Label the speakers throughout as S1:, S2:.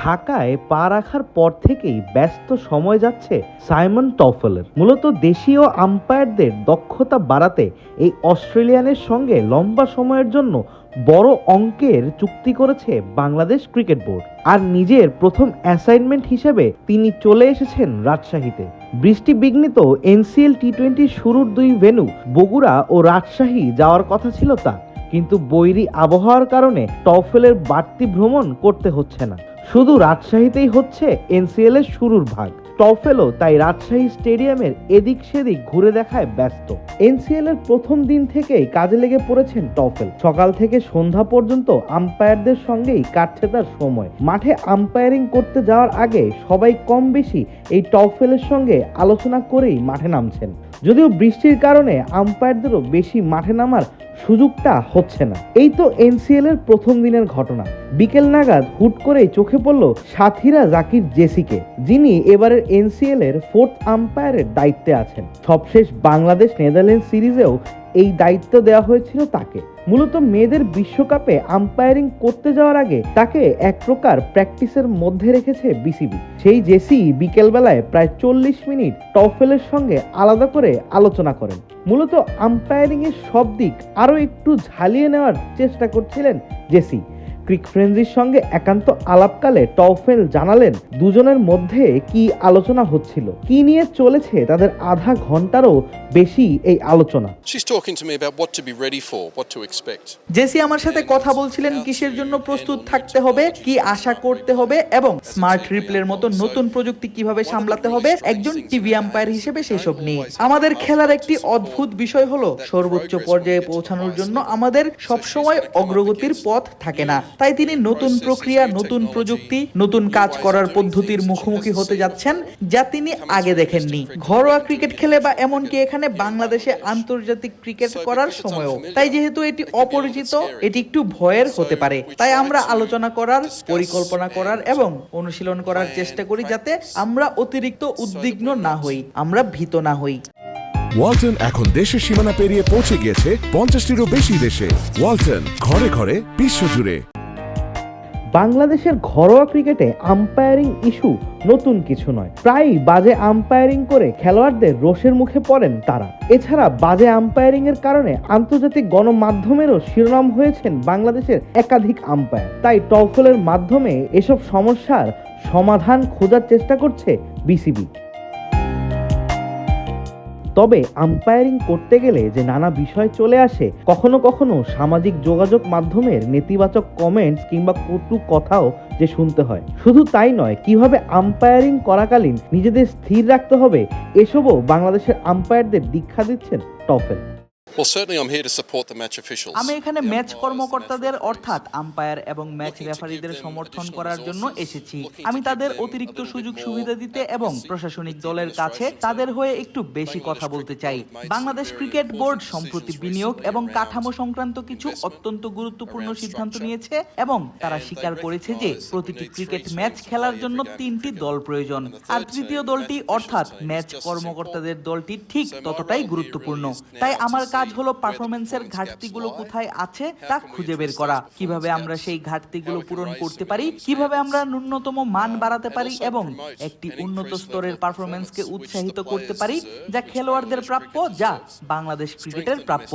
S1: ঢাকায় পা রাখার পর থেকেই ব্যস্ত সময় যাচ্ছে সাইমন টফেলের। মূলত দেশীয় আম্পায়ারদের দক্ষতা বাড়াতে এই অস্ট্রেলিয়ানের সঙ্গে লম্বা সময়ের জন্য বড় অঙ্কের চুক্তি করেছে বাংলাদেশ ক্রিকেট বোর্ড। আর নিজের প্রথম অ্যাসাইনমেন্ট হিসেবে তিনি চলে এসেছেন রাজশাহীতে। বৃষ্টি বিঘ্নিত এনসিএল টি টোয়েন্টি শুরুর দুই ভেন্যু বগুড়া ও রাজশাহী যাওয়ার কথা ছিল তা কিন্তু বৈরী আবহাওয়ার কারণে টফেলের বাড়তি ভ্রমণ করতে হচ্ছে না। শুধু রাজশাহীতেই হচ্ছে এনসিএল এর শুরুর ভাগ। টফেলও তাই রাজশাহী স্টেডিয়ামের এদিক সেদিক ঘুরে দেখায় ব্যস্ত। এনসিএল এর প্রথম দিন থেকেই কাজে লেগে পড়েছেন টফেল। সকাল থেকে সন্ধ্যা পর্যন্ত আম্পায়ারদের সঙ্গেই কাটছে তার সময়। মাঠে আম্পায়ারিং করতে যাওয়ার আগে সবাই কম বেশি এই টফেলের সঙ্গে আলোচনা করেই মাঠে নামছেন। যদিও বৃষ্টির কারণে আম্পায়ারদেরও বেশি মাঠে নামার সুযোগটা হচ্ছে না। এই তো এনসিএল এর প্রথম দিনের ঘটনা। বিকেল নাগাদ হুট করেই চোখে পড়ল সাথীরা জাকির জেসিকে, যিনি এবারের এনসিএল এর ফোর্থ আম্পায়ারের দায়িত্বে আছেন। সবশেষ বাংলাদেশ নেদারল্যান্ড সিরিজেও এই দায়িত্ব দেওয়া হয়েছিল তাকে। মূলত মেয়েদের বিশ্বকাপে আম্পায়ারিং করতে যাওয়ার আগে তাকে এক প্রকার প্র্যাকটিসের মধ্যে রেখেছে বিসিবি। সেই জেসি বিকেলবেলায় প্রায় চল্লিশ মিনিট টফেলের সঙ্গে আলাদা করে আলোচনা করেন। মূলত আম্পায়ারিং এর সব দিক আরও একটু ঝালিয়ে নেওয়ার চেষ্টা করছিলেন জেসি। ক্রিক ফ্রেন্সির সঙ্গে একান্ত আলাপকালে টফেল জানালেন দুজনের মধ্যে কি আলোচনা হচ্ছিল কি নিয়ে চলেছে তাদের আধা ঘন্টারও বেশি এই আলোচনা.
S2: জেসি আমার সাথে কথা বলছিলেন কিসের জন্য প্রস্তুত থাকতে হবে কি আশা করতে হবে এবং স্মার্ট রিপ্লের মতো নতুন প্রযুক্তি কীভাবে সামলাতে হবে একজন টিভি আম্পায়ার হিসেবে সেসব নিয়ে। আমাদের খেলার একটি অদ্ভুত বিষয় হলো সর্বোচ্চ পর্যায়ে পৌঁছানোর জন্য আমাদের সবসময় অগ্রগতির পথ থাকে না। তাই তিনি নতুন প্রক্রিয়া নতুন প্রযুক্তি নতুন কাজ করার পদ্ধতির মুখোমুখি হতে যাচ্ছেন যা তিনি আগে দেখেননি। ঘরোয়া ক্রিকেট খেলে বা এমনকি এখানে বাংলাদেশে আন্তর্জাতিক ক্রিকেট করার সময়ও। তাই যেহেতু এটি অপরিচিত এটি একটু ভয়ের হতে পারে। তাই আমরা আলোচনা করার পরিকল্পনা করার এবং অনুশীলন করার চেষ্টা করি যাতে আমরা অতিরিক্ত উদ্বিগ্ন না হই আমরা ভীত না হই।
S3: ওয়ালটন এখন দেশের সীমানা পেরিয়ে পৌঁছে গিয়েছে পঞ্চাশটিরও বেশি দেশে। ওয়ালটন ঘরে ঘরে বিশ্বজুড়ে।
S1: বাংলাদেশের ঘরোয়া ক্রিকেটে আম্পায়ারিং ইস্যু নতুন কিছু নয়। প্রায়ই বাজে আম্পায়ারিং করে খেলোয়াড়দের রোষের মুখে পড়েন তারা। এছাড়া বাজে আম্পায়ারিং এর কারণে আন্তর্জাতিক গণমাধ্যমেরও শিরোনাম হয়েছেন বাংলাদেশের একাধিক আম্পায়ার তাই টফলের মাধ্যমে এসব সমস্যার সমাধান খোঁজার চেষ্টা করছে বিসিবি। তবে আম্পায়ারিং করতে গেলে যে নানা বিষয় চলে আসে, কখনো কখনো সামাজিক যোগাযোগ মাধ্যমের নেতিবাচক কমেন্টস কিংবা কটু কথাও যে শুনতে হয়। শুধু তাই নয়, কীভাবে আম্পায়ারিং করাকালীন নিজেদের স্থির রাখতে হবে, এসবও বাংলাদেশের আম্পায়ারদের দীক্ষা দিচ্ছেন Taufel.
S4: Well, certainly I'm here to support the match officials.
S2: আমি এখানে ম্যাচ কর্মকর্তাদের অর্থাৎ আম্পায়ার এবং ম্যাচ রেফারিদের সমর্থন করার জন্য এসেছি। আমি তাদের অতিরিক্ত সুযোগ সুবিধা দিতে এবং প্রশাসনিক দলের কাছে তাদের হয়ে একটু বেশি কথা বলতে চাই। বাংলাদেশ ক্রিকেট বোর্ড সম্প্রতি বিনিয়োগ এবং কাঠামো সংক্রান্ত কিছু অত্যন্ত গুরুত্বপূর্ণ সিদ্ধান্ত নিয়েছে এবং তারা স্বীকার করেছে যে প্রতিটি ক্রিকেট ম্যাচ খেলার জন্য তিনটি দল প্রয়োজন। আর তৃতীয় দলটি অর্থাৎ ম্যাচ কর্মকর্তাদের দলটি ঠিক ততটাই গুরুত্বপূর্ণ। তাই আমার কাজ হলো পারফরমেন্সের ঘাটতিগুলো কোথায় আছে তা খুঁজে বের করা কীভাবে আমরা সেই ঘাটতিগুলো পূরণ করতে পারি কীভাবে আমরা ন্যূনতম মান বাড়াতে পারি এবং একটি উন্নত স্তরের পারফরমেন্সকে উৎসাহিত করতে পারি যা খেলোয়াড়দের প্রাপ্য যা বাংলাদেশ ক্রিকেটের প্রাপ্য।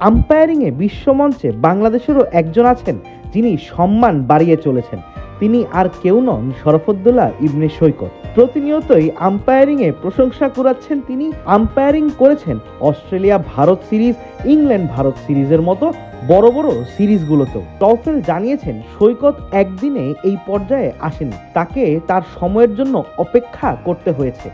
S1: আম্পায়ারিংয়ে বিশ্বমঞ্চে বাংলাদেশেরও একজন আছেন যিনি সম্মান বাড়িয়ে চলেছেন। তিনি আর কেউ নন শরফুদ্দোল্লাহ ইবনে সৈকত। প্রতিনিয়তই আম্পায়ারিংয়ে প্রশংসা কুড়াচ্ছেন তিনি। আম্পায়ারিং করেছেন Australia Bharat series, England Bharat সিরিজের মতো বড় বড় সিরিজগুলোতেও। টফেল জানিয়েছেন সৈকত একদিনে এই পর্যায়ে আসেনি। তাকে তার সময়ের জন্য অপেক্ষা করতে হয়েছে।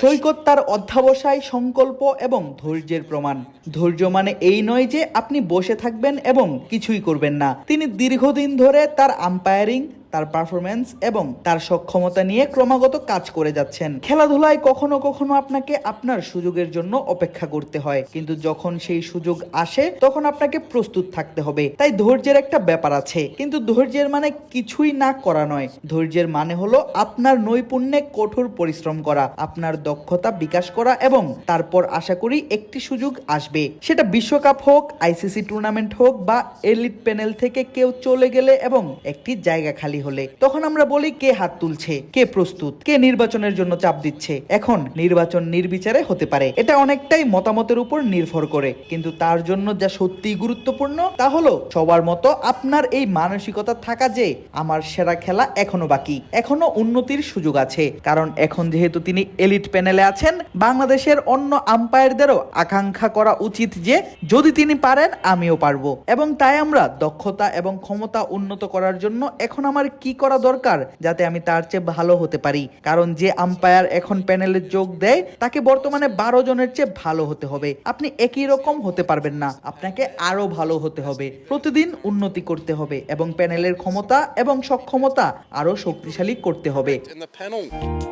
S2: সৈকত তার অধ্যাবসায়, সংকল্প এবং ধৈর্যের প্রমাণ। ধৈর্য মানে এই নয় যে আপনি বসে থাকবেন এবং কিছুই করবেন না। তিনি দীর্ঘদিন ধরে তার আম্পায়ারিং তার পারফরমেন্স এবং তার সক্ষমতা নিয়ে ক্রমাগত কাজ করে যাচ্ছেন। খেলাধুলায় কখনো কখনো আপনাকে আপনার সুযোগের জন্য অপেক্ষা করতে হয়। কিন্তু যখন সেই সুযোগ আসে, তখন আপনাকে প্রস্তুত থাকতে হবে। তাই ধৈর্যের একটা ব্যাপার আছে। কিন্তু ধৈর্যের মানে কিছুই না করা নয়। ধৈর্যের মানে হলো আপনার নৈপুণ্যে কঠোর পরিশ্রম করা, আপনার দক্ষতা বিকাশ করা এবং তারপর আশা করি একটি সুযোগ আসবে। সেটা বিশ্বকাপ হোক, আইসিসি টুর্নামেন্ট হোক বা এলিট প্যানেল থেকে কেউ চলে গেলে এবং একটি জায়গা খালি হলে। তখন আমরা বলি, কে হাত তুলছে, কে প্রস্তুত, কে নির্বাচনের জন্য চাপ দিচ্ছে। এখন নির্বাচন নির্বিচারে হতে পারে। এটা অনেকটাই মতামতের উপর নির্ভর করে। কিন্তু তার জন্য যা সত্যিই গুরুত্বপূর্ণ, তা হলো সবার মতো আপনার এই মানসিকতা থাকা যে আমার সেরা খেলা এখনও বাকি, এখনও উন্নতির সুযোগ আছে। কারণ এখন যেহেতু তিনি এলিট প্যানেলে আছেন, বাংলাদেশের অন্য আম্পায়ারদেরও আকাঙ্ক্ষা করা উচিত যে যদি তিনি পারেন, আমিও পারব। এবং তাই আমরা দক্ষতা এবং ক্ষমতা উন্নত করার জন্য এখন আমার কি করা দরকার যাতে আমি তার চেয়ে ভালো হতে পারি? কারণ যে আম্পায়ার এখন প্যানেলে যোগ দেয় তাকে বর্তমানে বারো জনের চেয়ে ভালো হতে হবে। আপনি একই রকম হতে পারবেন না আপনাকে আরও ভালো হতে হবে। প্রতিদিন উন্নতি করতে হবে এবং প্যানেলের ক্ষমতা এবং সক্ষমতা আরও শক্তিশালী করতে হবে।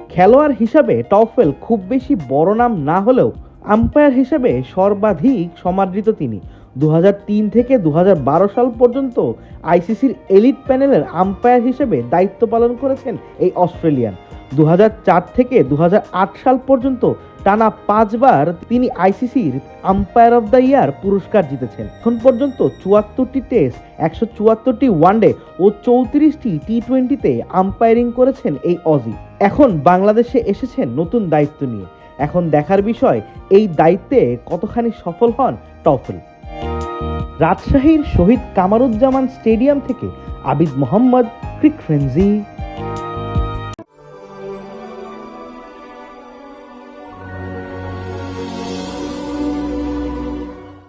S1: খেলোয়াড় হিসাবে টফেল খুব বেশি বড় নাম না হলেও আম্পায়ার হিসেবে সর্বাধিক সমাদৃত তিনি। দু হাজার তিন থেকে দু হাজার বারো সাল পর্যন্ত আইসিসির এলিট প্যানেলের আম্পায়ার হিসেবে দায়িত্ব পালন করেছেন এই অস্ট্রেলিয়ান। দু হাজার চার থেকে দু হাজার আট সাল পর্যন্ত টানা পাঁচবার তিনি আইসিসির আম্পায়ার অব দ্য ইয়ার পুরস্কার জিতেছেন। এখন পর্যন্ত চুয়াত্তরটি টেস্ট, একশো চুয়াত্তরটি ওয়ানডে ও চৌত্রিশটি টি টোয়েন্টিতে আম্পায়ারিং করেছেন এই অজি। এখন বাংলাদেশে এসেছেন নতুন দায়িত্ব নিয়ে। এখন দেখার বিষয়, এই দায়িত্বে কতখানি সফল হন টফেল। রাজশাহীর শহীদ কামারুজ্জামান স্টেডিয়াম থেকে আবিদ মোহাম্মদ ক্রিক ফ্রেন্সি